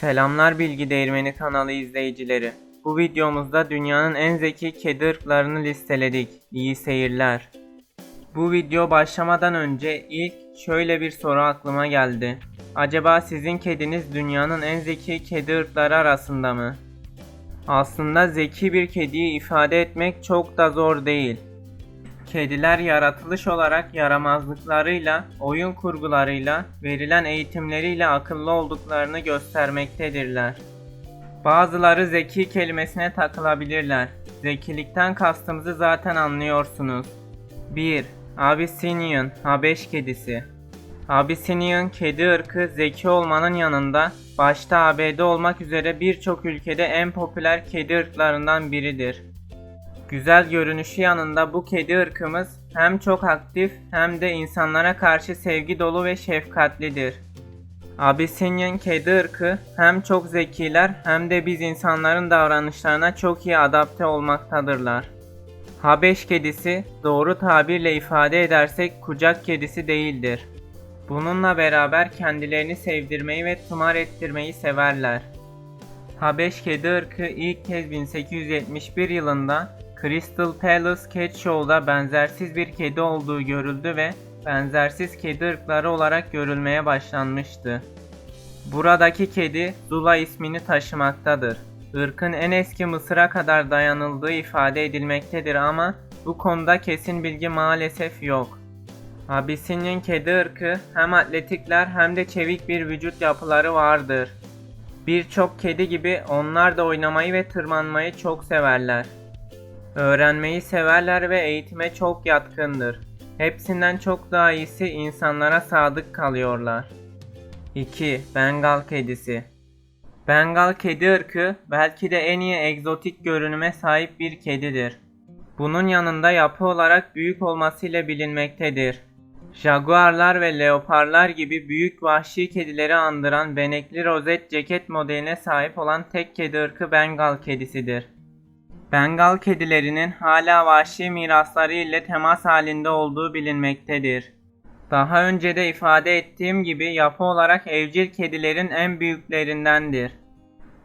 Selamlar Bilgi Değirmeni kanalı izleyicileri. Bu videomuzda dünyanın en zeki kedi ırklarını listeledik. İyi seyirler. Bu video başlamadan önce ilk şöyle bir soru aklıma geldi. Acaba sizin kediniz dünyanın en zeki kedi ırkları arasında mı? Aslında zeki bir kediyi ifade etmek çok da zor değil. Kediler yaratılış olarak yaramazlıklarıyla, oyun kurgularıyla, verilen eğitimleriyle akıllı olduklarını göstermektedirler. Bazıları zeki kelimesine takılabilirler. Zekilikten kastımızı zaten anlıyorsunuz. 1. Abyssinian Habeş kedisi Abyssinian kedi ırkı zeki olmanın yanında başta ABD olmak üzere birçok ülkede en popüler kedi ırklarından biridir. Güzel görünüşü yanında bu kedi ırkımız hem çok aktif hem de insanlara karşı sevgi dolu ve şefkatlidir. Abyssinian kedi ırkı hem çok zekiler hem de biz insanların davranışlarına çok iyi adapte olmaktadırlar. Habeş kedisi doğru tabirle ifade edersek kucak kedisi değildir. Bununla beraber kendilerini sevdirmeyi ve tımar ettirmeyi severler. Habeş kedi ırkı ilk kez 1871 yılında Crystal Palace Cat Show'da benzersiz bir kedi olduğu görüldü ve benzersiz kedi ırkları olarak görülmeye başlanmıştı. Buradaki kedi Zula ismini taşımaktadır. Irkın en eski Mısır'a kadar dayanıldığı ifade edilmektedir ama bu konuda kesin bilgi maalesef yok. Abyssinian kedi ırkı hem atletikler hem de çevik bir vücut yapıları vardır. Birçok kedi gibi onlar da oynamayı ve tırmanmayı çok severler. Öğrenmeyi severler ve eğitime çok yatkındır. Hepsinden çok daha iyisi insanlara sadık kalıyorlar. 2. Bengal kedisi Bengal kedi ırkı belki de en iyi egzotik görünüme sahip bir kedidir. Bunun yanında yapı olarak büyük olmasıyla bilinmektedir. Jaguarlar ve leoparlar gibi büyük vahşi kedileri andıran benekli rozet ceket modeline sahip olan tek kedi ırkı Bengal kedisidir. Bengal kedilerinin hala vahşi mirasları ile temas halinde olduğu bilinmektedir. Daha önce de ifade ettiğim gibi yapı olarak evcil kedilerin en büyüklerindendir.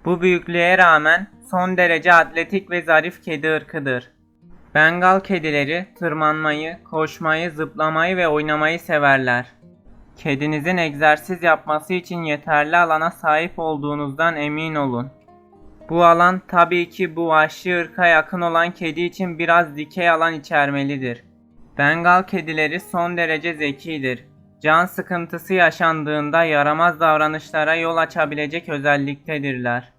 Bu büyüklüğe rağmen son derece atletik ve zarif kedi ırkıdır. Bengal kedileri tırmanmayı, koşmayı, zıplamayı ve oynamayı severler. Kedinizin egzersiz yapması için yeterli alana sahip olduğunuzdan emin olun. Bu alan tabii ki bu vahşi ırka yakın olan kedi için biraz dikey alan içermelidir. Bengal kedileri son derece zekidir. Can sıkıntısı yaşandığında yaramaz davranışlara yol açabilecek özelliktedirler.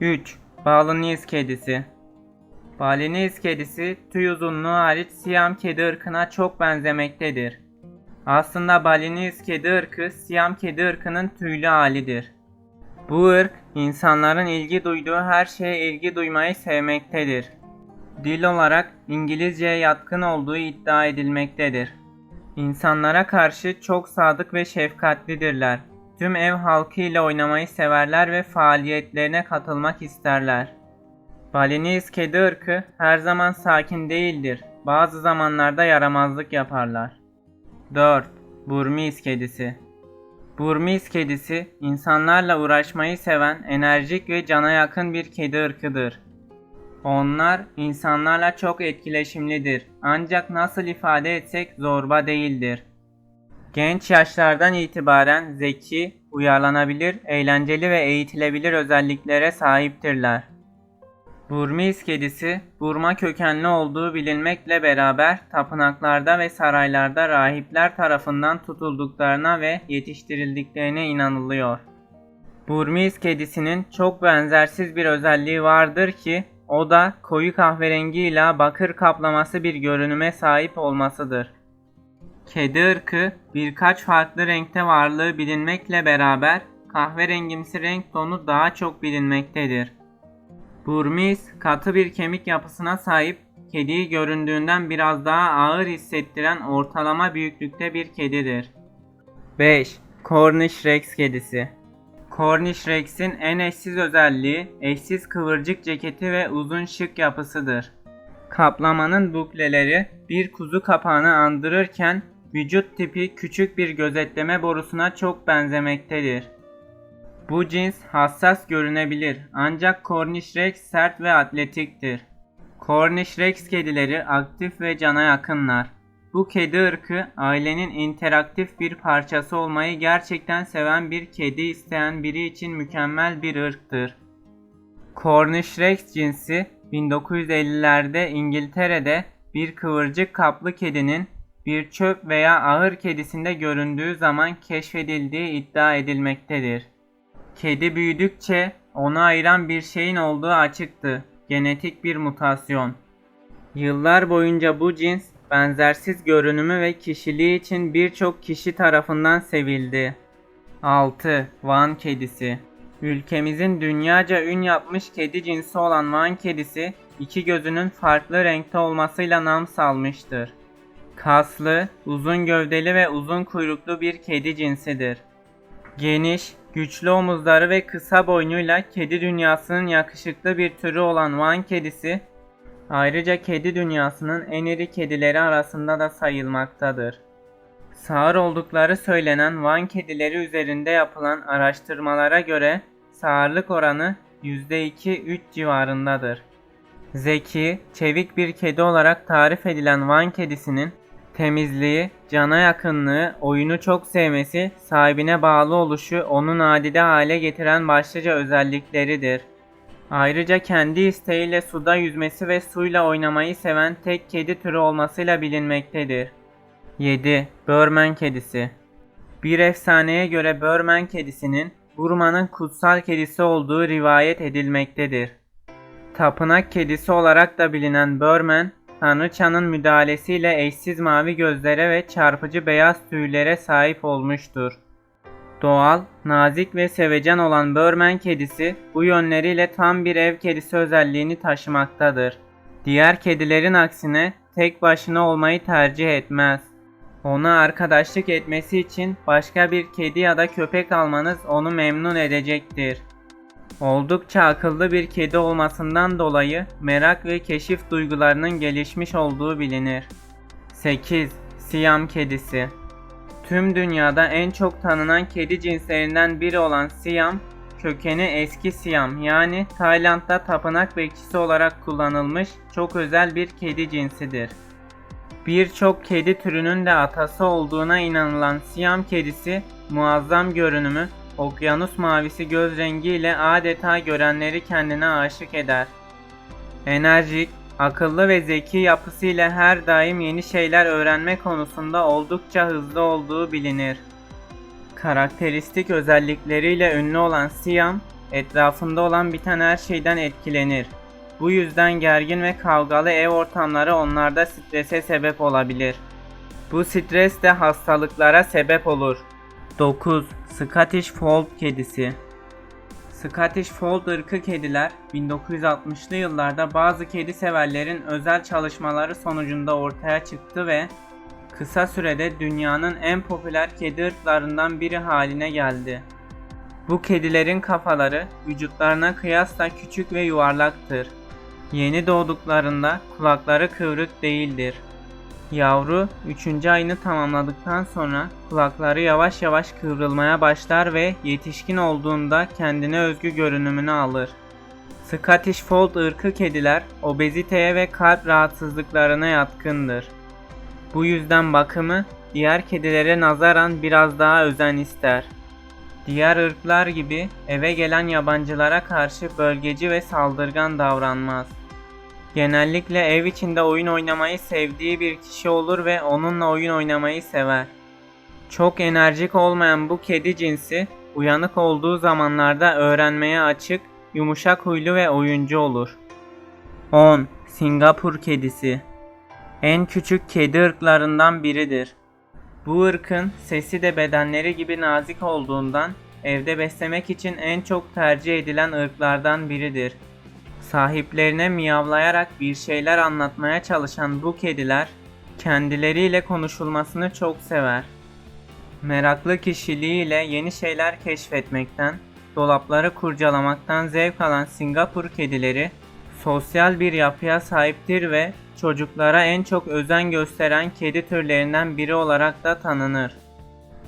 3. Balinese kedisi Balinese kedisi tüy uzunluğu hariç Siam kedi ırkına çok benzemektedir. Aslında Balinese kedi ırkı Siam kedi ırkının tüylü halidir. Bu ırk insanların ilgi duyduğu her şeye ilgi duymayı sevmektedir. Dil olarak İngilizceye yatkın olduğu iddia edilmektedir. İnsanlara karşı çok sadık ve şefkatlidirler. Tüm ev halkı ile oynamayı severler ve faaliyetlerine katılmak isterler. Balinese kedi ırkı her zaman sakin değildir. Bazı zamanlarda yaramazlık yaparlar. 4. Burmese kedisi Burmese kedisi insanlarla uğraşmayı seven, enerjik ve cana yakın bir kedi ırkıdır. Onlar insanlarla çok etkileşimlidir ancak nasıl ifade etsek zorba değildir. Genç yaşlardan itibaren zeki, uyarlanabilir, eğlenceli ve eğitilebilir özelliklere sahiptirler. Burmese kedisi, Burma kökenli olduğu bilinmekle beraber tapınaklarda ve saraylarda rahipler tarafından tutulduklarına ve yetiştirildiklerine inanılıyor. Burmese kedisinin çok benzersiz bir özelliği vardır ki o da koyu kahverengi ile bakır kaplaması bir görünüme sahip olmasıdır. Kedi ırkı birkaç farklı renkte varlığı bilinmekle beraber kahverengimsi renk tonu daha çok bilinmektedir. Burmese katı bir kemik yapısına sahip, kediyi göründüğünden biraz daha ağır hissettiren ortalama büyüklükte bir kedidir. 5. Cornish Rex kedisi Cornish Rex'in en eşsiz özelliği eşsiz kıvırcık ceketi ve uzun şık yapısıdır. Kaplamanın bukleleri bir kuzu kapağını andırırken vücut tipi küçük bir gözetleme borusuna çok benzemektedir. Bu cins hassas görünebilir ancak Cornish Rex sert ve atletiktir. Cornish Rex kedileri aktif ve cana yakınlar. Bu kedi ırkı ailenin interaktif bir parçası olmayı gerçekten seven bir kedi isteyen biri için mükemmel bir ırktır. Cornish Rex cinsi 1950'lerde İngiltere'de bir kıvırcık kaplı kedinin bir çöp veya ahır kedisinde göründüğü zaman keşfedildiği iddia edilmektedir. Kedi büyüdükçe onu ayıran bir şeyin olduğu açıktı. Genetik bir mutasyon. Yıllar boyunca bu cins benzersiz görünümü ve kişiliği için birçok kişi tarafından sevildi. 6. Van kedisi Ülkemizin dünyaca ün yapmış kedi cinsi olan Van kedisi iki gözünün farklı renkte olmasıyla nam salmıştır. Kaslı, uzun gövdeli ve uzun kuyruklu bir kedi cinsidir. Geniş, güçlü omuzları ve kısa boynuyla kedi dünyasının yakışıklı bir türü olan Van kedisi, ayrıca kedi dünyasının en iri kedileri arasında da sayılmaktadır. Sağır oldukları söylenen Van kedileri üzerinde yapılan araştırmalara göre sağırlık oranı %2-3 civarındadır. Zeki, çevik bir kedi olarak tarif edilen Van kedisinin temizliği, cana yakınlığı, oyunu çok sevmesi, sahibine bağlı oluşu onu nadide hale getiren başlıca özellikleridir. Ayrıca kendi isteğiyle suda yüzmesi ve suyla oynamayı seven tek kedi türü olmasıyla bilinmektedir. 7. Börmen kedisi Bir efsaneye göre Börmen kedisinin Burma'nın kutsal kedisi olduğu rivayet edilmektedir. Tapınak kedisi olarak da bilinen Börmen, Tanrıçanın müdahalesiyle eşsiz mavi gözlere ve çarpıcı beyaz tüylere sahip olmuştur. Doğal, nazik ve sevecen olan Börmen kedisi bu yönleriyle tam bir ev kedisi özelliğini taşımaktadır. Diğer kedilerin aksine tek başına olmayı tercih etmez. Ona arkadaşlık etmesi için başka bir kedi ya da köpek almanız onu memnun edecektir. Oldukça akıllı bir kedi olmasından dolayı merak ve keşif duygularının gelişmiş olduğu bilinir. 8. Siyam kedisi Tüm dünyada en çok tanınan kedi cinslerinden biri olan Siyam, kökeni eski Siyam yani Tayland'da tapınak bekçisi olarak kullanılmış çok özel bir kedi cinsidir. Birçok kedi türünün de atası olduğuna inanılan Siyam kedisi muazzam görünümü, okyanus mavisi göz rengiyle adeta görenleri kendine aşık eder. Enerjik, akıllı ve zeki yapısıyla her daim yeni şeyler öğrenme konusunda oldukça hızlı olduğu bilinir. Karakteristik özellikleriyle ünlü olan Siam, etrafında olan biten her şeyden etkilenir. Bu yüzden gergin ve kavgalı ev ortamları onlarda strese sebep olabilir. Bu stres de hastalıklara sebep olur. 9. Scottish Fold Kedisi Scottish Fold ırkı kediler 1960'lı yıllarda bazı kedi severlerin özel çalışmaları sonucunda ortaya çıktı ve kısa sürede dünyanın en popüler kedi ırklarından biri haline geldi. Bu kedilerin kafaları vücutlarına kıyasla küçük ve yuvarlaktır. Yeni doğduklarında kulakları kıvrık değildir. Yavru 3. ayını tamamladıktan sonra kulakları yavaş yavaş kıvrılmaya başlar ve yetişkin olduğunda kendine özgü görünümünü alır. Scottish Fold ırkı kediler obeziteye ve kalp rahatsızlıklarına yatkındır. Bu yüzden bakımı diğer kedilere nazaran biraz daha özen ister. Diğer ırklar gibi eve gelen yabancılara karşı bölgeci ve saldırgan davranmaz. Genellikle ev içinde oyun oynamayı sevdiği bir kişi olur ve onunla oyun oynamayı sever. Çok enerjik olmayan bu kedi cinsi uyanık olduğu zamanlarda öğrenmeye açık, yumuşak huylu ve oyuncu olur. 10. Singapur kedisi En küçük kedi ırklarından biridir. Bu ırkın sesi de bedenleri gibi nazik olduğundan evde beslemek için en çok tercih edilen ırklardan biridir. Sahiplerine miyavlayarak bir şeyler anlatmaya çalışan bu kediler kendileriyle konuşulmasını çok sever. Meraklı kişiliğiyle yeni şeyler keşfetmekten, dolapları kurcalamaktan zevk alan Singapur kedileri Sosyal bir yapıya sahiptir ve çocuklara en çok özen gösteren kedi türlerinden biri olarak da tanınır.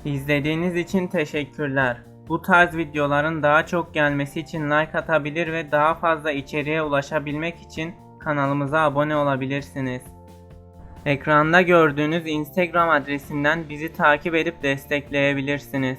İzlediğiniz için teşekkürler. Bu tarz videoların daha çok gelmesi için like atabilir ve daha fazla içeriğe ulaşabilmek için kanalımıza abone olabilirsiniz. Ekranda gördüğünüz Instagram adresinden bizi takip edip destekleyebilirsiniz.